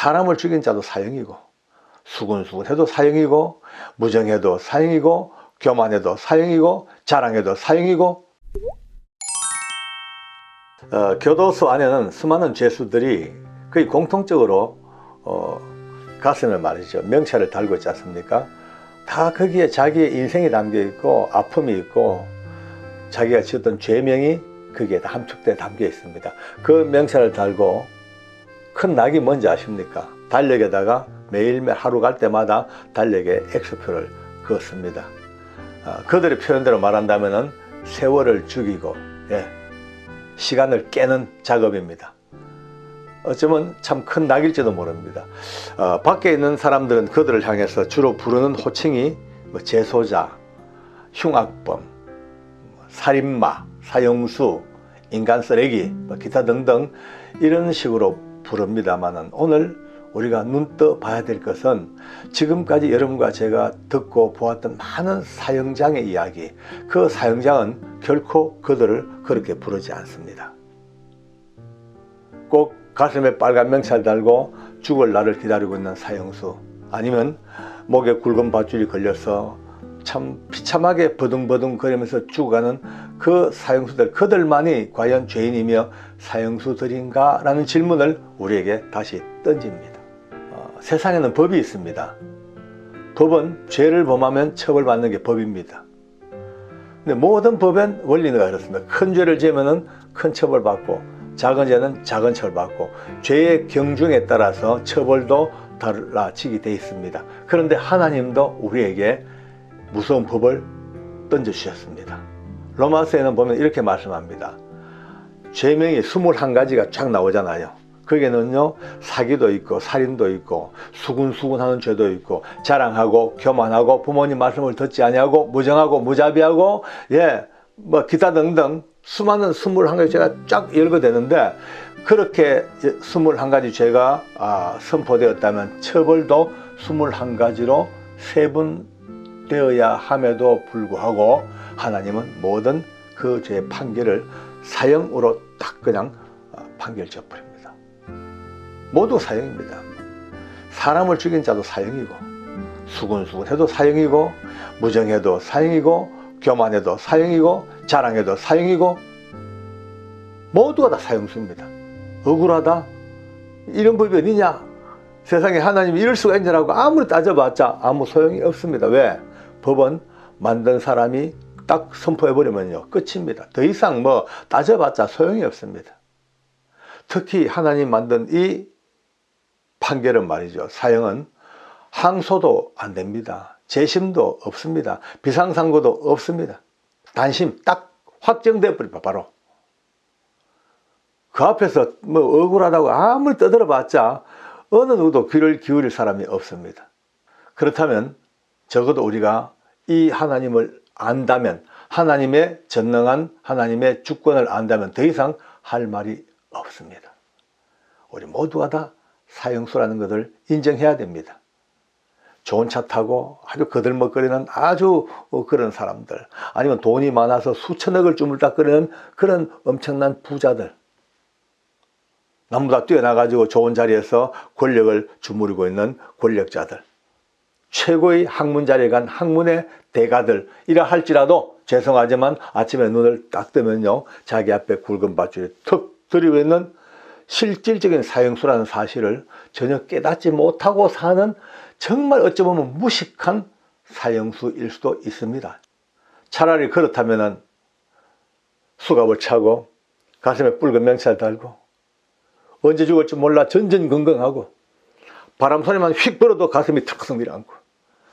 사람을 죽인 자도 사형이고 수군수군해도 사형이고 무정해도 사형이고 교만해도 사형이고 자랑해도 사형이고 어, 교도소 안에는 수많은 죄수들이 거의 공통적으로 어, 가슴에 말이죠 명찰을 달고 있지 않습니까? 다 거기에 자기의 인생이 담겨 있고 아픔이 있고 자기가 지었던 죄명이 거기에 다 함축돼 담겨 있습니다. 그 명찰을 달고 큰 낙이 뭔지 아십니까? 달력에다가 매일매일 하루 갈 때마다 달력에 X표를 그었습니다. 아, 그들의 표현대로 말한다면 세월을 죽이고 예, 시간을 깨는 작업입니다. 어쩌면 참 큰 낙일지도 모릅니다. 어, 밖에 있는 사람들은 그들을 향해서 주로 부르는 호칭이 뭐 재소자, 흉악범, 살인마, 사형수, 인간 쓰레기, 뭐 기타 등등 이런 식으로 부릅니다만은 오늘 우리가 눈떠 봐야 될 것은 지금까지 여러분과 제가 듣고 보았던 많은 사형장의 이야기, 그 사형장은 결코 그들을 그렇게 부르지 않습니다. 꼭 가슴에 빨간 명찰 달고 죽을 날을 기다리고 있는 사형수 아니면 목에 굵은 밧줄이 걸려서 참 비참하게 버둥버둥 거리면서 죽어가는 그 사형수들 그들만이 과연 죄인이며 사형수들인가? 라는 질문을 우리에게 다시 던집니다. 어, 세상에는 법이 있습니다. 법은 죄를 범하면 처벌받는 게 법입니다. 근데 모든 법엔 원리가 그렇습니다. 큰 죄를 지으면 큰 처벌받고 작은 죄는 작은 처벌받고 죄의 경중에 따라서 처벌도 달라지게 되어 있습니다. 그런데 하나님도 우리에게 무서운 법을 던져주셨습니다. 로마서에는 보면 이렇게 말씀합니다. 죄명이 21가지가 쫙 나오잖아요. 거기에는요, 사기도 있고, 살인도 있고, 수군수군하는 죄도 있고, 자랑하고, 교만하고, 부모님 말씀을 듣지 아니하고, 무정하고, 무자비하고, 예, 뭐, 기타 등등 수많은 21가지 죄가 쫙 열거되는데 그렇게 21가지 죄가 아, 선포되었다면 처벌도 21가지로 세분 되어야 함에도 불구하고 하나님은 모든 그 죄의 판결을 사형으로 딱 그냥 아, 판결 져버립니다. 모두 사형입니다. 사람을 죽인 자도 사형이고 수군수군해도 사형이고 무정해도 사형이고 교만해도 사형이고 자랑해도 사형이고 모두가 다 사형수입니다. 억울하다? 이런 법이 어디냐? 세상에 하나님이 이럴 수가 있냐라고 아무리 따져봤자 아무 소용이 없습니다. 왜? 법은 만든 사람이 딱 선포해버리면요. 끝입니다. 더 이상 뭐 따져봤자 소용이 없습니다. 특히 하나님 만든 이 판결은 말이죠. 사형은 항소도 안 됩니다. 재심도 없습니다. 비상상고도 없습니다. 단심 딱 확정돼 버립니다. 바로. 그 앞에서 뭐 억울하다고 아무리 떠들어 봤자 어느 누구도 귀를 기울일 사람이 없습니다. 그렇다면 적어도 우리가 이 하나님을 안다면 하나님의 전능한 하나님의 주권을 안다면 더 이상 할 말이 없습니다. 우리 모두가 다 사형수라는 것을 인정해야 됩니다. 좋은 차 타고 아주 거들먹거리는 아주 그런 사람들 아니면 돈이 많아서 수천억을 주물딱거리는 그런 엄청난 부자들 남보다 뛰어나가지고 좋은 자리에서 권력을 주무르고 있는 권력자들 최고의 학문 자리에 간 학문의 대가들 이라 할지라도 죄송하지만 아침에 눈을 딱 뜨면요 자기 앞에 굵은 밧줄이 턱 들이고 있는 실질적인 사형수라는 사실을 전혀 깨닫지 못하고 사는 정말 어찌 보면 무식한 사형수일 수도 있습니다. 차라리 그렇다면 수갑을 차고 가슴에 붉은 명찰 달고 언제 죽을지 몰라 전전긍긍하고 바람 소리만 휙 불어도 가슴이 턱턱 내려앉고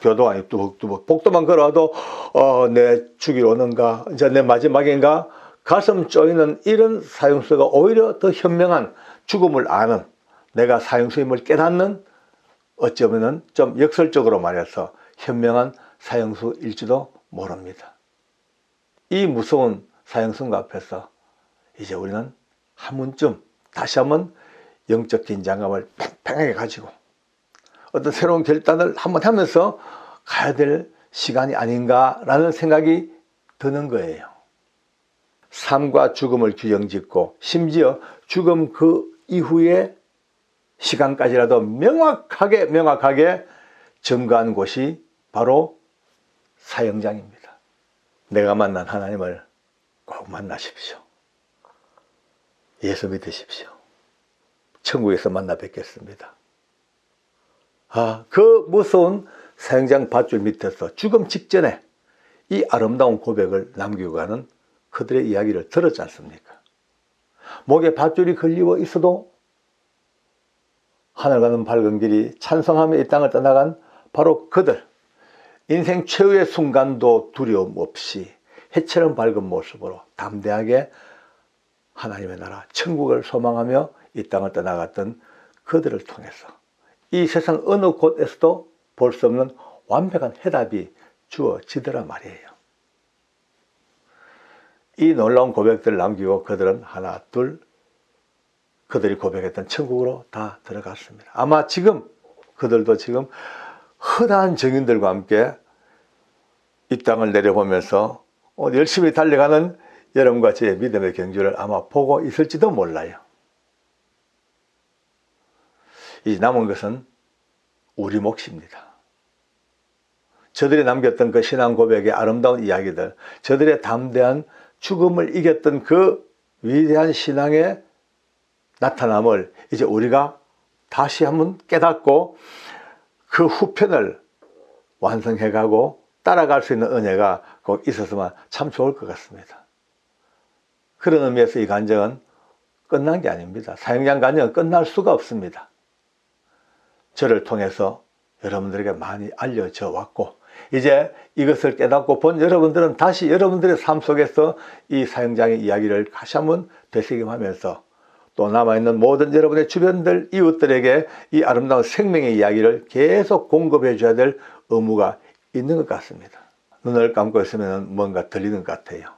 교도관이 뚜벅뚜벅 복도만 걸어도 어, 내 죽이러 오는가 이제 내 마지막인가 가슴 쪼이는 이런 사형수가 오히려 더 현명한 죽음을 아는 내가 사형수임을 깨닫는 어쩌면 좀 역설적으로 말해서 현명한 사형수일지도 모릅니다. 이 무서운 사형수가 앞에서 이제 우리는 한 번쯤 다시 한번 영적 긴장감을 팽팽하게 가지고 어떤 새로운 결단을 한번 하면서 가야 될 시간이 아닌가라는 생각이 드는 거예요. 삶과 죽음을 규정짓고 심지어 죽음 그 이후에 시간까지라도 명확하게 명확하게 증거한 곳이 바로 사형장입니다. 내가 만난 하나님을 꼭 만나십시오. 예수 믿으십시오. 천국에서 만나 뵙겠습니다. 아, 그 무서운 사형장 밧줄 밑에서 죽음 직전에 이 아름다운 고백을 남기고 가는 그들의 이야기를 들었지 않습니까? 목에 밧줄이 걸리고 있어도 하늘 가는 밝은 길이 찬성하며 이 땅을 떠나간 바로 그들. 인생 최후의 순간도 두려움 없이 해처럼 밝은 모습으로 담대하게 하나님의 나라, 천국을 소망하며 이 땅을 떠나갔던 그들을 통해서 이 세상 어느 곳에서도 볼 수 없는 완벽한 해답이 주어지더라 말이에요. 이 놀라운 고백들을 남기고 그들은 하나, 둘, 그들이 고백했던 천국으로 다 들어갔습니다. 아마 지금 그들도 지금 흔한 증인들과 함께 이 땅을 내려보면서 어, 열심히 달려가는 여러분과 제 믿음의 경주를 아마 보고 있을지도 몰라요. 이 남은 것은 우리 몫입니다. 저들이 남겼던 그 신앙 고백의 아름다운 이야기들, 저들의 담대한 죽음을 이겼던 그 위대한 신앙의 나타남을 이제 우리가 다시 한번 깨닫고 그 후편을 완성해가고 따라갈 수 있는 은혜가 꼭 있었으면 참 좋을 것 같습니다. 그런 의미에서 이 간증은 끝난 게 아닙니다. 사형장 간증은 끝날 수가 없습니다. 저를 통해서 여러분들에게 많이 알려져 왔고, 이제 이것을 깨닫고 본 여러분들은 다시 여러분들의 삶 속에서 이 사형장의 이야기를 다시 한번 되새김하면서 또 남아있는 모든 여러분의 주변들 이웃들에게 이 아름다운 생명의 이야기를 계속 공급해 줘야 될 의무가 있는 것 같습니다. 눈을 감고 있으면 뭔가 들리는 것 같아요.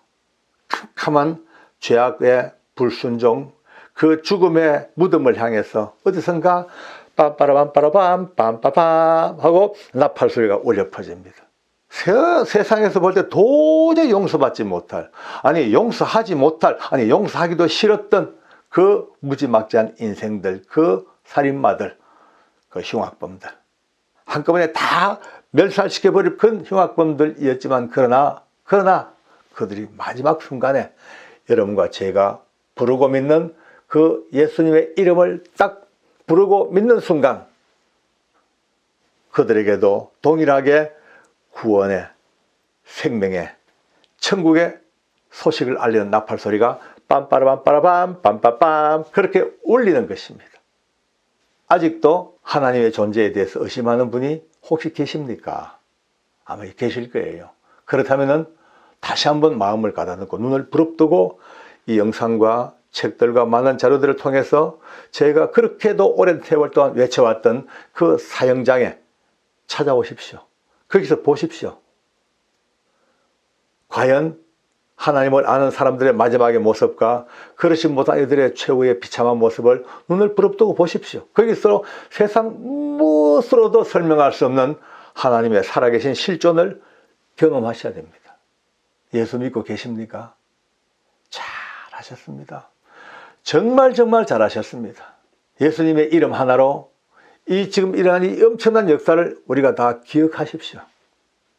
캄캄한 죄악의 불순종, 그 죽음의 무덤을 향해서 어디선가 빰빠라밤 빠라밤 빰빠밤 하고 나팔 소리가 울려 퍼집니다. 세, 세상에서 볼 때 도저히 용서받지 못할 아니 용서하지 못할 아니 용서하기도 싫었던 그 무지막지한 인생들 그 살인마들 그 흉악범들 한꺼번에 다 멸살시켜버릴 큰 흉악범들이었지만 그러나 그러나 그들이 마지막 순간에 여러분과 제가 부르고 믿는 그 예수님의 이름을 딱 부르고 믿는 순간 그들에게도 동일하게 구원의 생명의 천국의 소식을 알리는 나팔 소리가 빰빠라밤빠라밤 빰빠빰 그렇게 울리는 것입니다. 아직도 하나님의 존재에 대해서 의심하는 분이 혹시 계십니까? 아마 계실 거예요. 그렇다면은 다시 한번 마음을 가다듬고 눈을 부릅뜨고 이 영상과 책들과 많은 자료들을 통해서 제가 그렇게도 오랜 세월 동안 외쳐왔던 그 사형장에 찾아오십시오. 거기서 보십시오. 과연 하나님을 아는 사람들의 마지막의 모습과 그렇지 못한 이들의 최후의 비참한 모습을 눈을 부릅뜨고 보십시오. 거기서 세상 무엇으로도 설명할 수 없는 하나님의 살아계신 실존을 경험하셔야 됩니다. 예수 믿고 계십니까? 잘 하셨습니다. 정말 정말 잘 하셨습니다. 예수님의 이름 하나로 이 지금 일어난 이 엄청난 역사를 우리가 다 기억하십시오.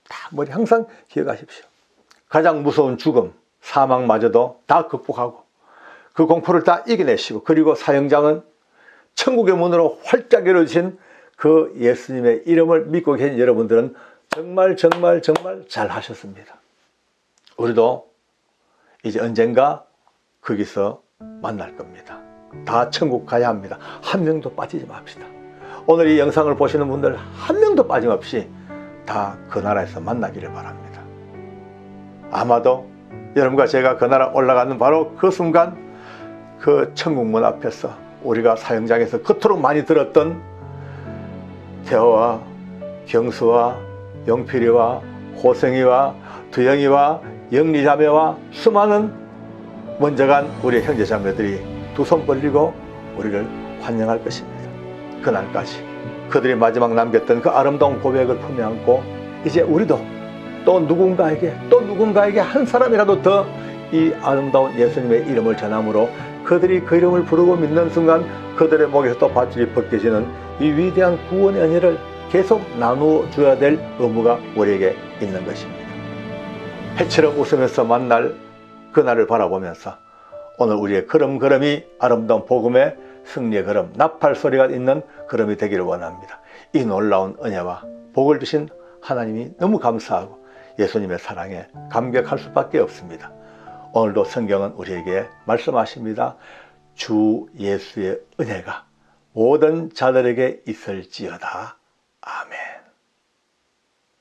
다 머리 항상 기억하십시오. 가장 무서운 죽음, 사망마저도 다 극복하고 그 공포를 다 이겨내시고 그리고 사형장은 천국의 문으로 활짝 열어주신 그 예수님의 이름을 믿고 계신 여러분들은 정말 정말 정말 잘 하셨습니다. 우리도 이제 언젠가 거기서 만날 겁니다. 다 천국 가야 합니다. 한 명도 빠지지 맙시다. 오늘 이 영상을 보시는 분들 한 명도 빠짐없이 다 그 나라에서 만나기를 바랍니다. 아마도 여러분과 제가 그 나라 올라가는 바로 그 순간 그 천국 문 앞에서 우리가 사형장에서 그토록 많이 들었던 태호와 경수와 용필이와 호성이와 두영이와 영리자매와 수많은 먼저 간 우리 형제 자매들이 두 손 벌리고 우리를 환영할 것입니다. 그날까지 그들이 마지막 남겼던 그 아름다운 고백을 품에 안고 이제 우리도 또 누군가에게 또 누군가에게 한 사람이라도 더 이 아름다운 예수님의 이름을 전함으로 그들이 그 이름을 부르고 믿는 순간 그들의 목에서 또 밧줄이 벗겨지는 이 위대한 구원의 은혜를 계속 나누어 줘야 될 의무가 우리에게 있는 것입니다. 해처럼 웃으면서 만날 그날을 바라보면서 오늘 우리의 걸음걸음이 아름다운 복음의 승리의 걸음, 나팔 소리가 있는 걸음이 되기를 원합니다. 이 놀라운 은혜와 복을 주신 하나님이 너무 감사하고 예수님의 사랑에 감격할 수밖에 없습니다. 오늘도 성경은 우리에게 말씀하십니다. 주 예수의 은혜가 모든 자들에게 있을지어다. 아멘.